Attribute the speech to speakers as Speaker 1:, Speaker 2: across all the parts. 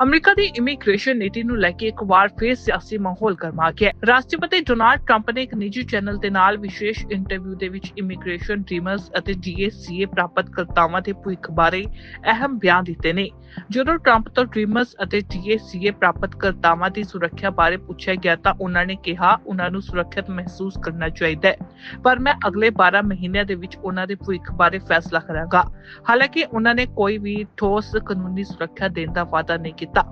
Speaker 1: America ਦੀ immigration ਨੀਤੀ ਨੂੰ ਲੈ ਕੇ ਇੱਕ ਵਾਰ ਫਿਰ ਸਿਆਸੀ ਮਾਹੌਲ ਗਰਮਾ ਗਿਆ ਹੈ। ਰਾਸ਼ਟਰਪਤੀ ਡੋਨਾਲਡ ਟਰੰਪ ਨੇ ਇੱਕ ਨਿੱਜੀ ਚੈਨਲ ਦੇ ਨਾਲ ਵਿਸ਼ੇਸ਼ ਇੰਟਰਵਿਊ ਦੇ ਵਿੱਚ ਇਮੀਗ੍ਰੇਸ਼ਨ ਡ੍ਰੀਮਰਸ ਅਤੇ ਡੀਏਸੀਏ ਪ੍ਰਾਪਤਕਰਤਾਵਾਂ ਦੇ ਭਵਿੱਖ ਬਾਰੇ ਅਹਿਮ ਬਿਆਨ ਦਿੱਤੇ ਨੇ। ਜਦੋਂ ਟਰੰਪ ਤੋਂ ਡ੍ਰੀਮਰਸ ਅਤੇ ਡੀਏਸੀਏ ਪ੍ਰਾਪਤਕਰਤਾਵਾਂ ਦੀ ਸੁਰੱਖਿਆ ਬਾਰੇ ਪੁੱਛਿਆ ਗਿਆ ਤਾਂ ਉਹਨਾਂ ਨੇ ਕਿਹਾ, ਉਹਨਾਂ ਨੂੰ ਸੁਰੱਖਿਅਤ ਮਹਿਸੂਸ ਕਰਨਾ ਚਾਹੀਦਾ ਹੈ। ਪਰ ਮੈਂ ਅਗਲੇ 12 ਮਹੀਨਿਆਂ ਦੇ ਵਿੱਚ ਉਹਨਾਂ ਦੇ ਭਵਿੱਖ ਬਾਰੇ ਫੈਸਲਾ ਕਰਾਂਗਾ। ਹਾਲਾਂਕਿ ਉਹਨਾਂ ਨੇ ਕੋਈ ਵੀ ਠੋਸ ਕਾਨੂੰਨੀ ਸੁਰੱਖਿਆ ਦੇਣ ਦਾ ਵਾਅਦਾ ਨਹੀਂ ਕੀਤਾ।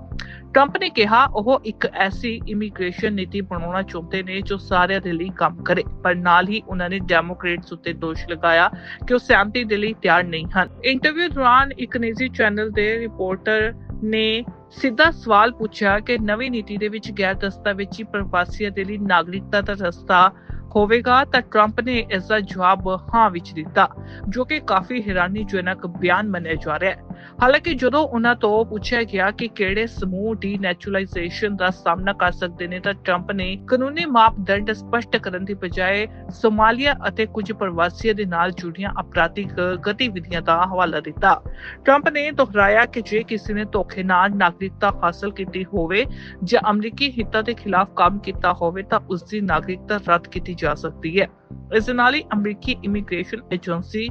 Speaker 1: ਟਰੰਪ ਨੇ ਕਿਹਾ, ਉਹ ਇੱਕ ਐਸੀ ਇਮੀਗ੍ਰੇਸ਼ਨ ਨੀਤੀ ਬਣਾਉਣਾ ਚਾਹੁੰਦੇ ਨੇ ਜੋ ਸਾਰਿਆਂ ਦੇ ਲਈ ਕੰਮ ਕਰੇ, ਪਰ ਨਾਲ ਹੀ ਉਹਨਾਂ ਨੇ ਡੈਮੋਕ੍ਰੇਟਸ ਉੱਤੇ ਦੋਸ਼ ਲਗਾਇਆ ਕਿ ਉਹ ਸਹਿਮਤੀ ਦੇ ਲਈ ਤਿਆਰ ਨਹੀਂ ਹਨ। ਇੰਟਰਵਿਊ ਦੌਰਾਨ ਇੱਕ ਨਿੱਜੀ ਚੈਨਲ ਦੇ ਰਿਪੋਰਟਰ ਨੇ ਸਿੱਧਾ ਸਵਾਲ ਪੁੱਛਿਆ ਕਿ ਨਵੀਂ ਨੀਤੀ ਦੇ ਵਿੱਚ ਗੈਰ ਦਸਤਾਵੇਜ਼ੀ ਪ੍ਰਵਾਸੀਆਂ ਦੇ ਲਈ ਨਾਗਰਿਕਤਾ ਦਾ ਰਸਤਾ ਹੋਵੇਗਾ ਤਾਂ ਟਰੰਪ ਨੇ ਇਸ ਦਾ ਜਵਾਬ ਹਾਂ ਵਿੱਚ ਦਿੱਤਾ, ਜੋ ਕਿ ਕਾਫੀ ਹੈਰਾਨੀਜਨਕ ਬਿਆਨ ਮੰਨਿਆ ਜਾ ਰਿਹਾ ਹੈ। ਹਾਲਾਂਕਿ ਜਦੋਂ ਉਹਨਾਂ ਤੋਂ ਪੁੱਛਿਆ ਗਿਆ ਕਿ ਕਿਹੜੇ ਸਮੂਹ ਡੀ ਨੈਚੁਰਲਾਈਜੇਸ਼ਨ ਦਾ ਸਾਹਮਣਾ ਕਰ ਸਕਦੇ ਨੇ, ਤਾਂ ਟਰੰਪ ਨੇ ਕਾਨੂੰਨੀ ਮਾਪਦੰਡ ਸਪਸ਼ਟ ਕਰਨ ਦੀ ਬਜਾਏ ਸੋਮਾਲੀਆ ਅਤੇ ਕੁਝ ਪ੍ਰਵਾਸੀਆਂ ਦੇ ਨਾਲ ਜੁੜੀਆਂ ਅਪਰਾਧਿਕ ਗਤੀਵਿਧੀਆਂ ਦਾ ਹਵਾਲਾ ਦਿੱਤਾ। ਟਰੰਪ ਨੇ ਦੁਹਰਾਇਆ ਕਿ ਜੇ ਕਿਸੇ ਨੇ ਧੋਖੇ ਨਾਲ ਨਾਗਰਿਕਤਾ ਹਾਸਲ ਕੀਤੀ ਹੋਵੇ ਜਾਂ ਅਮਰੀਕੀ ਹਿੱਤਾਂ ਦੇ ਖਿਲਾਫ ਕੰਮ ਕੀਤਾ ਹੋਵੇ, ਤਾਂ ਉਸ ਦੀ ਨਾਗਰਿਕਤਾ ਰੱਦ ਕੀਤੀ ਜਾ ਸਕਦੀ ਹੈ। ਇਸ ਨਾਲ ਹੀ ਅਮਰੀਕੀ ਇਮੀਗ੍ਰੇਸ਼ਨ ਏਜੰਸੀ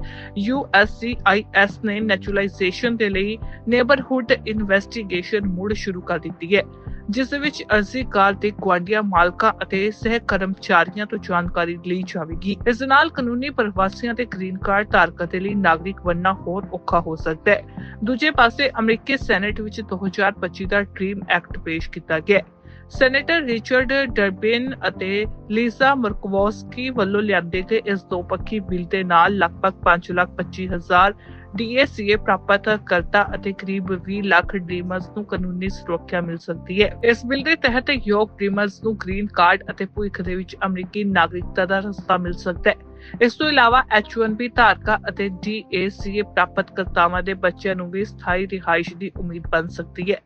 Speaker 1: USCIS ਨੇ ਨੈਚੁਰਲਾਈਜੇਸ਼ਨ ਦੇ ਲਈ ਨੇਬਰਹੁੱਡ ਇਨਵੈਸਟੀਗੇਸ਼ਨ ਮੁੜ ਸ਼ੁਰੂ ਕਰ ਦਿੱਤੀ ਹੈ, ਜਿਸ ਦੇ ਵਿੱਚ ਅਰਜ਼ੀਕਾਰ ਦੇ ਗੁਆਂਢੀਆਂ, ਮਾਲਕਾਂ ਅਤੇ ਸਹਿ ਕਰਮਚਾਰੀਆਂ ਤੋਂ ਜਾਣਕਾਰੀ ਲਈ ਜਾਵੇਗੀ। ਇਸ ਦੇ ਨਾਲ ਕਾਨੂੰਨੀ ਪ੍ਰਵਾਸੀਆਂ ਤੇ ਗ੍ਰੀਨ ਕਾਰਡ ਧਾਰਕਾਂ ਦੇ ਲਈ ਨਾਗਰਿਕ ਬਣਨਾ ਹੋਰ ਔਖਾ ਹੋ ਸਕਦਾ ਹੈ। ਦੂਜੇ ਪਾਸੇ ਅਮਰੀਕੀ ਸੈਨੇਟ ਵਿੱਚ 2025 ਦਾ ਡ੍ਰੀਮ ਐਕਟ ਪੇਸ਼ ਕੀਤਾ ਗਿਆ ਹੈ। ਸੈਨੇਟਰ ਰਿਚਰਡ ਡਰਬਿਨ ਅਤੇ ਲੀਜ਼ਾ ਮਰਕਵੋਸਕੀ ਵੱਲੋਂ ਲਿਆਂਦੇ ਗਏ ਇਸ ਦੋ ਪੱਖੀ ਬਿੱਲ ਦੇ ਨਾਲ ਲਗਭਗ 525000 ਡੀਏਸੀਏ ਪ੍ਰਾਪਤ ਅਤੇ ਕਰੀਬ 20 ਲੱਖ ਡ੍ਰੀਮਰਸ ਨੂੰ ਕਾਨੂੰਨੀ ਸੁਰੱਖਿਆ ਮਿਲ ਸਕਦੀ ਹੈ। ਇਸ ਬਿੱਲ ਦੇ ਤਹਿਤ ਯੋਗ ਡ੍ਰੀਮਰਸ ਨੂੰ ਗ੍ਰੀਨ ਕਾਰਡ ਅਤੇ ਭਵਿੱਖ ਦੇ ਵਿੱਚ ਅਮਰੀਕੀ ਨਾਗਰਿਕਤਾ ਦਾ ਰਸਤਾ ਮਿਲ ਸਕਦਾ ਹੈ। ਇਸ ਤੋਂ ਇਲਾਵਾ H1B ਧਾਰਕਾਂ ਅਤੇ DACA ਪ੍ਰਾਪਤਕਰਤਾਵਾਂ ਦੇ ਬੱਚਿਆਂ ਨੂੰ ਵੀ ਸਥਾਈ ਰਿਹਾਇਸ਼ ਦੀ ਉਮੀਦ ਬਣ ਸਕਦੀ ਹੈ।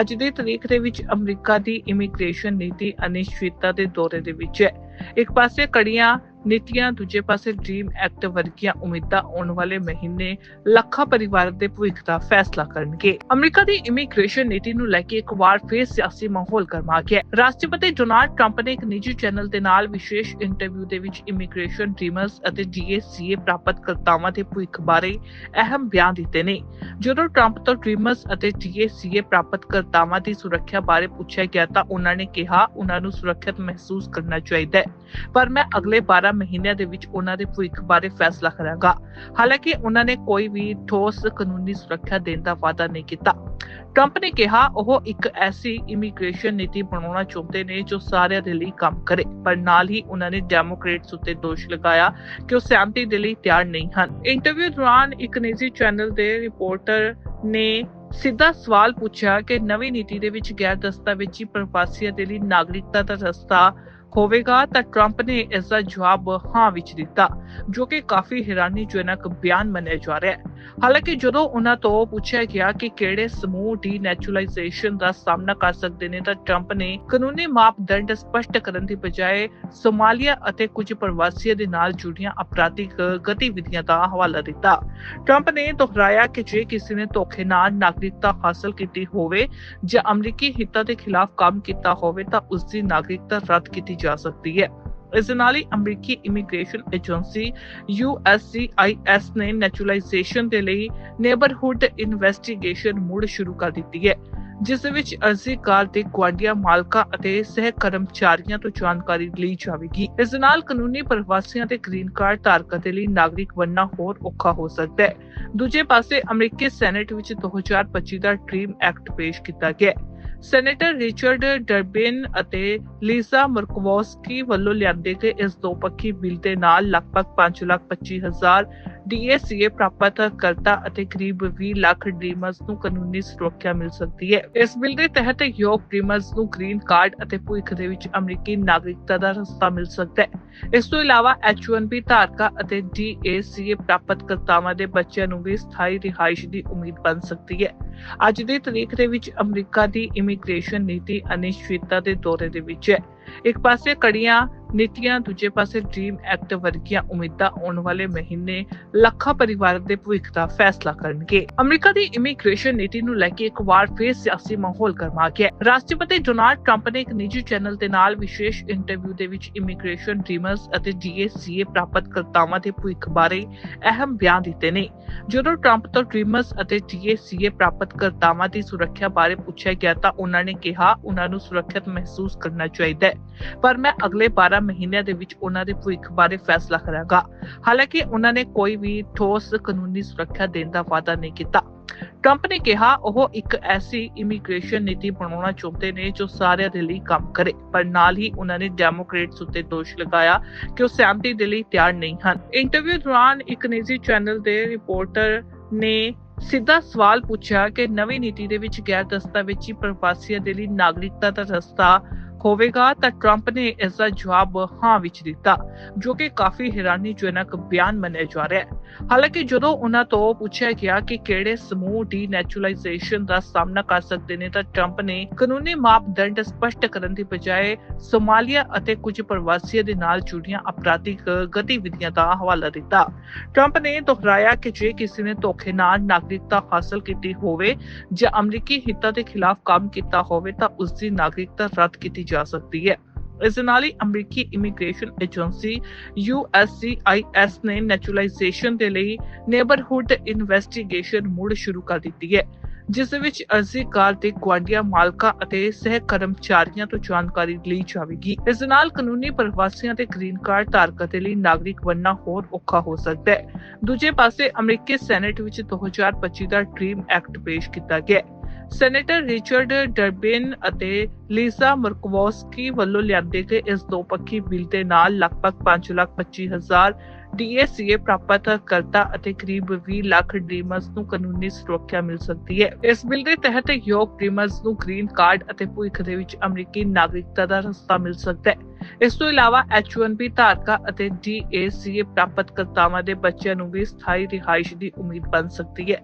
Speaker 1: ਅੱਜ ਦੀ ਤਾਰੀਖ ਦੇ ਵਿੱਚ ਅਮਰੀਕਾ ਦੀ ਇਮੀਗ੍ਰੇਸ਼ਨ ਨੀਤੀ ਅਨਿਸ਼ਚਿਤਤਾ ਦੇ ਦੌਰੇ ਦੇ ਵਿੱਚ ਹੈ। ਇੱਕ ਪਾਸੇ ਕੜੀਆਂ ਨੀਤੀਆਂ ਦੂਜੇ ਪਾਸੇ ਡ੍ਰੀਮ ਐਕਟ ਵਰਗੀਆਂ ਉਮੀਦਾਂ ਆਉਣ ਵਾਲੇ ਮਹੀਨੇ ਲੱਖਾਂ ਪਰਿਵਾਰ ਦੇ ਭਵਿੱਖ ਦਾ ਫੈਸਲਾ ਕਰਨਗੇ। ਅਮਰੀਕਾ ਦੀ ਇਮੀਗ੍ਰੇਸ਼ਨ ਨੀਤੀ ਨੂੰ ਲੈ ਕੇ ਇੱਕ ਵਾਰ ਫਿਰ ਸਿਆਸੀ ਮਾਹੌਲ ਗਰਮਾ ਗਿਆ ਰਾਸ਼ਟਰਪਤੀ ਡੋਨਾਲਡ ਟਰੰਪ ਨੇ ਇੱਕ ਨਿੱਜੀ ਚੈਨਲ ਦੇ ਨਾਲ ਵਿਸ਼ੇਸ਼ ਇੰਟਰਵਿਊ ਦੇ ਵਿੱਚ ਇਮੀਗ੍ਰੇਸ਼ਨ ਡ੍ਰੀਮਰਸ ਅਤੇ ਡੀਏਸੀਏ ਪ੍ਰਾਪਤਕਰਤਾਵਾਂ ਦੇ ਭਵਿੱਖ ਬਾਰੇ ਅਹਿਮ ਬਿਆਨ ਦਿੱਤੇ ਨੇ। ਜਦੋਂ ਟਰੰਪ ਤੋਂ ਡ੍ਰੀਮਰਸ ਅਤੇ ਡੀਏਸੀਏ ਪ੍ਰਾਪਤਕਰਤਾਵਾਂ ਦੀ ਸੁਰੱਖਿਆ ਬਾਰੇ ਪੁੱਛਿਆ ਗਿਆ ਤਾਂ ਉਹਨਾਂ ਨੇ ਕਿਹਾ, ਉਹਨਾਂ ਨੂੰ ਸੁਰੱਖਿਅਤ ਮਹਿਸੂਸ ਕਰਨਾ ਚਾਹੀਦਾ ਹੈ। ਪਰ ਮੈਂ ਅਗਲੇ 12 ਮਹੀਨਿਆਂ ਦੇ ਵਿੱਚ ਉਹਨਾਂ ਦੇ ਭਵਿੱਖ ਬਾਰੇ ਫੈਸਲਾ ਕਰਾਂਗਾ। ਹਾਲਾਂਕਿ ਉਹਨਾਂ ਨੇ ਕੋਈ ਵੀ ਠੋਸ ਕਾਨੂੰਨੀ ਸੁਰੱਖਿਆ ਦੇਣ ਦਾ ਵਾਅਦਾ ਨਹੀਂ ਕੀਤਾ। ਟਰੰਪ ਨੇ ਕਿਹਾ, ਉਹ ਇੱਕ ਐਸੀ ਇਮੀਗ੍ਰੇਸ਼ਨ ਨੀਤੀ ਬਣਾਉਣਾ ਚਾਹੁੰਦੇ ਨੇ ਜੋ ਸਾਰਿਆਂ ਦੇ ਲਈ ਕੰਮ ਕਰੇ, ਪਰ ਨਾਲ ਹੀ ਉਹਨਾਂ ਨੇ ਡੈਮੋਕ੍ਰੇਟਸ ਉੱਤੇ ਦੋਸ਼ ਲਗਾਇਆ ਕਿ ਉਹ ਸਹਿਮਤੀ ਦੇ ਲਈ ਤਿਆਰ ਨਹੀਂ ਹਨ। ਇੰਟਰਵਿਊ ਦੌਰਾਨ ਇੱਕ ਨਿੱਜੀ ਚੈਨਲ ਦੇ ਰਿਪੋਰਟਰ ਨੇ ਸਿੱਧਾ ਸਵਾਲ ਪੁੱਛਿਆ ਕਿ ਨਵੀਂ ਨੀਤੀ ਦੇ ਵਿੱਚ ਗੈਰ ਦਸਤਾਵੇਜ਼ੀ ਪ੍ਰਵਾਸੀਆਂ ਦੇ ਲਈ ਨਾਗਰਿਕਤਾ ਦਾ ਰਸਤਾ ਹੋਵੇਗਾ ਤਾਂ ਟਰੰਪ ਨੇ ਇਸ ਦਾ ਜਵਾਬ ਹਾਂ ਵਿੱਚ ਦਿੱਤਾ, ਜੋ ਕਿ ਕਾਫੀ ਹੈਰਾਨੀਜਨਕ ਬਿਆਨ ਮੰਨਿਆ ਜਾ ਰਿਹਾ ਹੈ। ਹਾਲਾਂਕਿ ਜਦੋਂ ਉਹਨਾਂ ਤੋਂ ਪੁੱਛਿਆ ਗਿਆ ਕਿ ਕਿਹੜੇ ਸਮੂਹ ਡੀ ਨੈਚੁਰਲਾਈਜੇਸ਼ਨ ਦਾ ਸਾਹਮਣਾ ਕਰ ਸਕਦੇ ਨੇ, ਤਾਂ ਟਰੰਪ ਨੇ ਕਾਨੂੰਨੀ ਮਾਪਦੰਡ ਸਪਸ਼ਟ ਕਰਨ ਦੀ ਬਜਾਏ ਸੋਮਾਲੀਆ ਅਤੇ ਕੁਝ ਪ੍ਰਵਾਸੀਆਂ ਦੇ ਨਾਲ ਜੁੜੀਆਂ ਅਪਰਾਧਿਕ ਗਤੀਵਿਧੀਆਂ ਦਾ ਹਵਾਲਾ ਦਿੱਤਾ। ਟਰੰਪ ਨੇ ਦੁਹਰਾਇਆ ਕਿ ਜੇ ਕਿਸੇ ਨੇ ਧੋਖੇ ਨਾਲ ਨਾਗਰਿਕਤਾ ਹਾਸਲ ਕੀਤੀ ਹੋਵੇ ਜਾਂ ਅਮਰੀਕੀ ਹਿੱਤਾਂ ਦੇ ਖਿਲਾਫ ਕੰਮ ਕੀਤਾ ਹੋਵੇ, ਤਾਂ ਉਸ ਦੀ ਨਾਗਰਿਕਤਾ ਰੱਦ ਕੀਤੀ ਜਾ ਸਕਦੀ ਹੈ। ਇਸ ਦੇ ਨਾਲ ਹੀ ਅਮਰੀਕੀ ਇਮੀਗ੍ਰੇਸ਼ਨ ਏਜੰਸੀ USCIS ਨੇ ਨੈਚੁਰਲਾਈਜੇਸ਼ਨ ਦੇ ਲਈ ਨੇਬਰਹੁੱਡ ਇਨਵੈਸਟੀਗੇਸ਼ਨ ਮੁੜ ਸ਼ੁਰੂ ਕਰ ਦਿੱਤੀ ਹੈ, ਜਿਸ ਦੇ ਵਿੱਚ ਅਰਜ਼ੀਕਾਰ ਦੇ ਗੁਆਂਢੀਆਂ, ਮਾਲਕਾਂ ਅਤੇ ਸਹਿ ਕਰਮਚਾਰੀਆਂ ਤੋਂ ਜਾਣਕਾਰੀ ਲਈ ਜਾਵੇਗੀ। ਇਸ ਦੇ ਨਾਲ ਕਾਨੂੰਨੀ ਪ੍ਰਵਾਸੀਆਂ ਤੇ ਗ੍ਰੀਨ ਕਾਰਡ ਧਾਰਕਾਂ ਦੇ ਲਈ ਨਾਗਰਿਕ ਬਣਨਾ ਹੋਰ ਔਖਾ ਹੋ ਸਕਦਾ ਹੈ। ਦੂਜੇ ਪਾਸੇ ਅਮਰੀਕੀ ਸੈਨੇਟ ਵਿੱਚ 2025 ਦਾ ਡ੍ਰੀਮ ਐਕਟ ਪੇਸ਼ ਕੀਤਾ ਗਿਆ ਸੈਨੇਟਰ ਰਿਚਰਡ ਡਰਬਿਨ ਅਤੇ ਲੀਜ਼ਾ ਮਰਕਵੋਸਕੀ ਵੱਲੋਂ ਲਿਆਂਦੇ ਗਏ ਇਸ ਦੋ ਪੱਖੀ ਬਿੱਲ ਦੇ ਨਾਲ ਲਗਭਗ 525000 ਡੀਏਸੀਏ ਪ੍ਰਾਪਤ ਅਤੇ ਕਰੀਬ 20 ਲੱਖ ਡ੍ਰੀਮਰਸ ਨੂੰ ਕਾਨੂੰਨੀ ਸੁਰੱਖਿਆ ਮਿਲ ਸਕਦੀ ਹੈ। ਇਸ ਬਿੱਲ ਦੇ ਤਹਿਤ ਯੋਗ ਡ੍ਰੀਮਰਸ ਨੂੰ ਗ੍ਰੀਨ ਕਾਰਡ ਅਤੇ ਭਵਿੱਖ ਦੇ ਵਿੱਚ ਅਮਰੀਕੀ ਨਾਗਰਿਕਤਾ ਦਾ ਰਸਤਾ ਮਿਲ ਸਕਦਾ ਹੈ। ਇਸ ਤੋਂ ਇਲਾਵਾ H1B ਧਾਰਕਾਂ ਅਤੇ DACA ਪ੍ਰਾਪਤਕਰਤਾਵਾਂ ਦੇ ਬੱਚਿਆਂ ਨੂੰ ਵੀ ਸਥਾਈ ਰਿਹਾਇਸ਼ ਦੀ ਉਮੀਦ ਬਣ ਸਕਦੀ ਹੈ। ਅੱਜ ਦੀ ਤਾਰੀਖ ਦੇ ਵਿੱਚ ਅਮਰੀਕਾ ਦੀ ਇਮੀਗ੍ਰੇਸ਼ਨ ਨੀਤੀ ਅਨਿਸ਼ਚਿਤਤਾ ਦੇ ਦੌਰੇ ਦੇ ਵਿੱਚ ਹੈ। ਇੱਕ ਪਾਸੇ ਕੜੀਆਂ ਨੀਤੀਆਂ ਦੂਜੇ ਪਾਸੇ ਡ੍ਰੀਮ ਐਕਟ ਵਰਗੀਆਂ ਉਮੀਦਾਂ ਆਉਣ ਵਾਲੇ ਮਹੀਨੇ ਲੱਖਾਂ ਪਰਿਵਾਰ ਦੇ ਭਵਿੱਖ ਦਾ ਫੈਸਲਾ ਕਰਨਗੇ। ਅਮਰੀਕਾ ਦੀ ਇਮੀਗ੍ਰੇਸ਼ਨ ਨੀਤੀ ਨੂੰ ਲੈ ਕੇ ਇੱਕ ਵਾਰ ਫਿਰ ਸਿਆਸੀ ਮਾਹੌਲ ਗਰਮਾ ਗਿਆ ਰਾਸ਼ਟਰਪਤੀ ਡੋਨਾਲਡ ਟਰੰਪ ਨੇ ਇੱਕ ਨਿੱਜੀ ਚੈਨਲ ਦੇ ਨਾਲ ਵਿਸ਼ੇਸ਼ ਇੰਟਰਵਿਊ ਦੇ ਵਿੱਚ ਇਮੀਗ੍ਰੇਸ਼ਨ ਡ੍ਰੀਮਰਸ ਅਤੇ ਡੀਏਸੀਏ ਪ੍ਰਾਪਤਕਰਤਾਵਾਂ ਦੇ ਭਵਿੱਖ ਬਾਰੇ ਅਹਿਮ ਬਿਆਨ ਦਿੱਤੇ ਨੇ। ਜਦੋਂ ਟਰੰਪ ਤੋਂ ਡ੍ਰੀਮਰਸ ਅਤੇ ਡੀਏਸੀਏ ਪ੍ਰਾਪਤਕਰਤਾਵਾਂ ਦੀ ਸੁਰੱਖਿਆ ਬਾਰੇ ਪੁੱਛਿਆ ਗਿਆ ਤਾਂ ਉਹਨਾਂ ਨੇ ਕਿਹਾ, ਉਹਨਾਂ ਨੂੰ ਸੁਰੱਖਿਅਤ ਮਹਿਸੂਸ ਕਰਨਾ ਚਾਹੀਦਾ ਹੈ। ਪਰ ਮੈਂ ਅਗਲੇ 12 ਮਹੀਨਿਆਂ ਦੇ ਵਿੱਚ ਉਹਨਾਂ ਦੇ ਭਵਿੱਖ ਬਾਰੇ ਫੈਸਲਾ ਕਰਾਂਗਾ। ਹਾਲਾਂਕਿ ਉਹਨਾਂ ਨੇ ਕੋਈ ਵੀ ਠੋਸ ਕਾਨੂੰਨੀ ਸੁਰੱਖਿਆ ਦੇਣ ਦਾ ਵਾਅਦਾ ਨਹੀਂ ਕੀਤਾ। ਟਰੰਪ ਨੇ ਕਿਹਾ, ਉਹ ਇੱਕ ਐਸੀ ਇਮੀਗ੍ਰੇਸ਼ਨ ਨੀਤੀ ਬਣਾਉਣਾ ਚਾਹੁੰਦੇ ਨੇ ਜੋ ਸਾਰਿਆਂ ਦੇ ਲਈ ਕੰਮ ਕਰੇ, ਪਰ ਨਾਲ ਹੀ ਉਹਨਾਂ ਨੇ ਡੈਮੋਕ੍ਰੇਟਸ ਉੱਤੇ ਦੋਸ਼ ਲਗਾਇਆ ਕਿ ਉਹ ਸਹਿਮਤੀ ਦੇ ਲਈ ਤਿਆਰ ਨਹੀਂ ਹਨ। ਇੰਟਰਵਿਊ ਦੌਰਾਨ ਇੱਕ ਨਿੱਜੀ ਚੈਨਲ ਦੇ ਰਿਪੋਰਟਰ ਨੇ ਸਿੱਧਾ ਸਵਾਲ ਪੁੱਛਿਆ ਕਿ ਨਵੀਂ ਨੀਤੀ ਦੇ ਵਿੱਚ ਗੈਰ ਦਸਤਾਵੇਜ਼ੀ ਪ੍ਰਵਾਸੀਆਂ ਦੇ ਲਈ ਨਾਗਰਿਕਤਾ ਦਾ ਰਸਤਾ ਹੋਵੇਗਾ ਤਾਂ ਟਰੰਪ ਨੇ ਇਸ ਦਾ ਜਵਾਬ ਹਾਂ ਵਿੱਚ ਦਿੱਤਾ, ਜੋ ਕਿ ਕਾਫੀ ਹੈਰਾਨੀਜਨਕ ਬਿਆਨ ਮੰਨਿਆ ਜਾ ਰਿਹਾ ਹੈ। ਹਾਲਾਂਕਿ ਜਦੋਂ ਉਹਨਾਂ ਤੋਂ ਪੁੱਛਿਆ ਗਿਆ ਕਿ ਕਿਹੜੇ ਸਮੂਹ ਡੀ ਨੈਚੁਰਲਾਈਜੇਸ਼ਨ ਦਾ ਸਾਹਮਣਾ ਕਰ ਸਕਦੇ ਨੇ ਤਾਂ ਟਰੰਪ ਨੇ ਕਾਨੂੰਨੀ ਮਾਪਦੰਡ ਸਪਸ਼ਟ ਕਰਨ ਦੀ ਬਜਾਏ ਸੋਮਾਲੀਆ ਅਤੇ ਕੁਝ ਪ੍ਰਵਾਸੀਆਂ ਦੇ ਨਾਲ ਜੁੜੀਆਂ ਅਪਰਾਧਿਕ ਗਤੀਵਿਧੀਆਂ ਦਾ ਹਵਾਲਾ ਦਿੱਤਾ। ਟਰੰਪ ਨੇ ਦੁਹਰਾਇਆ ਕਿ ਜੇ ਕਿਸੇ ਨੇ ਧੋਖੇ ਨਾਲ ਨਾਗਰਿਕਤਾ ਹਾਸਲ ਕੀਤੀ ਹੋਵੇ ਜਾਂ ਅਮਰੀਕੀ ਹਿੱਤਾਂ ਦੇ ਖਿਲਾਫ ਕੰਮ ਕੀਤਾ ਹੋਵੇ ਤਾਂ ਉਸ ਦੀ ਨਾਗਰਿਕਤਾ ਰੱਦ ਕੀਤੀ ਜਾ ਸਕਦੀ ਹੈ। ਇਸ ਨਾਲ ਹੀ ਅਮਰੀਕੀ ਇਮੀਗ੍ਰੇਸ਼ਨ ਏਜੰਸੀ USCIS ਨੇ ਨੈਚੁਰਲਾਈਜੇਸ਼ਨ ਦੇ ਲਈ ਨੇਬਰਹੁੱਡ ਇਨਵੈਸਟੀਗੇਸ਼ਨ ਮੁੜ ਸ਼ੁਰੂ ਕਰ ਦਿੱਤੀ ਹੈ, ਜਿਸ ਵਿੱਚ ਅਰਜ਼ੀਕਾਰ ਦੇ ਗੁਆਂਢੀਆਂ, ਮਾਲਕਾਂ ਅਤੇ ਸਹਿ ਕਰਮਚਾਰੀਆਂ ਤੋਂ ਜਾਣਕਾਰੀ ਲਈ ਜਾਵੇਗੀ। ਇਸ ਨਾਲ ਕਾਨੂੰਨੀ ਪ੍ਰਵਾਸੀਆਂ ਤੇ ਗ੍ਰੀਨ ਕਾਰਡ ਧਾਰਕਾਂ ਦੇ ਲਈ ਨਾਗਰਿਕ ਬਣਨਾ ਹੋਰ ਔਖਾ ਹੋ ਸਕਦਾ ਹੈ। ਦੂਜੇ ਪਾਸੇ ਅਮਰੀਕੀ ਸੈਨੇਟ ਵਿੱਚ 2025 ਦਾ ਡ੍ਰੀਮ ਐਕਟ ਪੇਸ਼ ਕੀਤਾ ਗਿਆ ਸੈਨੇਟਰ ਰਿਚਰਡ ਡਰਬਿਨ ਅਤੇ ਲੀਜ਼ਾ ਮਰਕਵੋਸਕੀ ਵੱਲੋਂ ਲਿਆਂਦੇ ਗਏ ਇਸ ਦੋਪੱਖੀ ਬਿੱਲ ਦੇ ਨਾਲ ਲਗਭਗ 5,25,000 ਡੀਏਸੀਏ ਪ੍ਰਾਪਤ ਅਤੇ ਕਰੀਬ 20 ਲੱਖ ਡ੍ਰੀਮਰਸ ਨੂੰ ਕਾਨੂੰਨੀ ਸੁਰੱਖਿਆ ਮਿਲ ਸਕਦੀ ਹੈ। ਇਸ ਬਿੱਲ ਦੇ ਤਹਿਤ ਯੋਗ ਡ੍ਰੀਮਰਸ ਨੂੰ ਗ੍ਰੀਨ ਕਾਰਡ ਅਤੇ ਭਵਿੱਖ ਦੇ ਵਿੱਚ ਅਮਰੀਕੀ ਨਾਗਰਿਕਤਾ ਦਾ ਰਸਤਾ ਮਿਲ ਸਕਦਾ ਹੈ। ਇਸ ਤੋਂ ਇਲਾਵਾ H1B ਧਾਰਕਾਂ ਅਤੇ DACA ਪ੍ਰਾਪਤਕਰਤਾਵਾਂ ਦੇ ਬੱਚਿਆਂ ਨੂੰ ਵੀ ਸਥਾਈ ਰਿਹਾਇਸ਼ ਦੀ ਉਮੀਦ ਬਣ ਸਕਦੀ ਹੈ।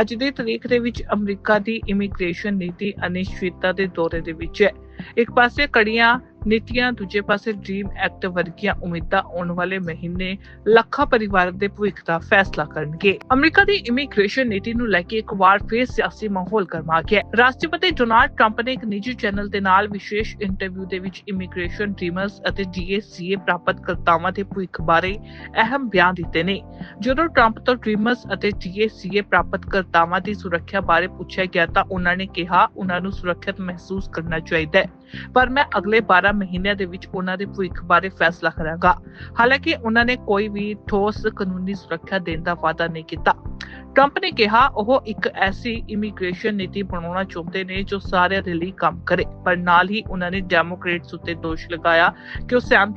Speaker 1: ਅੱਜ ਦੀ ਤਰੀਕ ਦੇ ਵਿੱਚ ਅਮਰੀਕਾ ਦੀ ਇਮੀਗ੍ਰੇਸ਼ਨ ਨੀਤੀ ਅਨਿਸ਼ਚਿਤਤਾ ਦੇ ਦੌਰੇ ਦੇ ਵਿੱਚ ਹੈ। ਇੱਕ ਪਾਸੇ ਕੜੀਆਂ ਨੀਤੀਆਂ ਦੂਜੇ ਪਾਸੇ ਡ੍ਰੀਮ ਐਕਟ ਵਰਗੀਆਂ ਉਮੀਦਾਂ ਆਉਣ ਵਾਲੇ ਮਹੀਨੇ ਲੱਖਾਂ ਪਰਿਵਾਰ ਦੇ ਭਵਿੱਖ ਦਾ ਫੈਸਲਾ ਕਰਨਗੇ। ਅਮਰੀਕਾ ਦੀ ਇਮੀਗ੍ਰੇਸ਼ਨ ਨੀਤੀ ਨੂੰ ਲੈ ਕੇ ਇੱਕ ਵਾਰ ਫਿਰ ਸਿਆਸੀ ਮਾਹੌਲ ਗਰਮਾ ਗਿਆ ਰਾਸ਼ਟਰਪਤੀ ਡੋਨਾਲਡ ਟਰੰਪ ਨੇ ਇੱਕ ਨਿੱਜੀ ਚੈਨਲ ਦੇ ਨਾਲ ਵਿਸ਼ੇਸ਼ ਇੰਟਰਵਿਊ ਦੇ ਵਿੱਚ ਇਮੀਗ੍ਰੇਸ਼ਨ ਡ੍ਰੀਮਰਸ ਅਤੇ ਡੀਏਸੀਏ ਪ੍ਰਾਪਤਕਰਤਾਵਾਂ ਦੇ ਭਵਿੱਖ ਬਾਰੇ ਅਹਿਮ ਬਿਆਨ ਦਿੱਤੇ ਨੇ। ਜਦੋਂ ਟਰੰਪ ਤੋਂ ਡ੍ਰੀਮਰਸ ਅਤੇ ਡੀਏਸੀਏ ਪ੍ਰਾਪਤਕਰਤਾਵਾਂ ਦੀ ਸੁਰੱਖਿਆ ਬਾਰੇ ਪੁੱਛਿਆ ਗਿਆ ਤਾਂ ਉਹਨਾਂ ਨੇ ਕਿਹਾ, ਉਹਨਾਂ ਨੂੰ ਸੁਰੱਖਿਅਤ ਮਹਿਸੂਸ ਕਰਨਾ ਚਾਹੀਦਾ ਹੈ। ਪਰ ਮੈਂ ਅਗਲੇ 12 ਮਹੀਨਿਆਂ ਦੇ ਵਿੱਚ ਉਹਨਾਂ ਦੇ ਭਵਿੱਖ ਬਾਰੇ ਫੈਸਲਾ ਕਰਾਂਗਾ। ਹਾਲਾਂਕਿ ਉਹਨਾਂ ਨੇ ਕੋਈ ਵੀ ਠੋਸ ਕਾਨੂੰਨੀ ਸੁਰੱਖਿਆ ਦੇਣ ਦਾ ਵਾਅਦਾ ਨਹੀਂ ਕੀਤਾ। ਟਰੰਪ ਨੇ ਕਿਹਾ, ਉਹ ਇੱਕ ਐਸੀ ਇਮੀਗ੍ਰੇਸ਼ਨ ਨੀਤੀ ਬਣਾਉਣਾ ਚਾਹੁੰਦੇ ਨੇ ਜੋ ਸਾਰਿਆਂ ਦੇ ਲਈ ਕੰਮ ਕਰੇ, ਪਰ ਨਾਲ ਹੀ ਉਹਨਾਂ ਨੇ ਡੈਮੋਕ੍ਰੇਟਸ ਉੱਤੇ ਦੋਸ਼ ਲਗਾਇਆ ਕਿ ਉਹ ਸਹਿਮਤੀ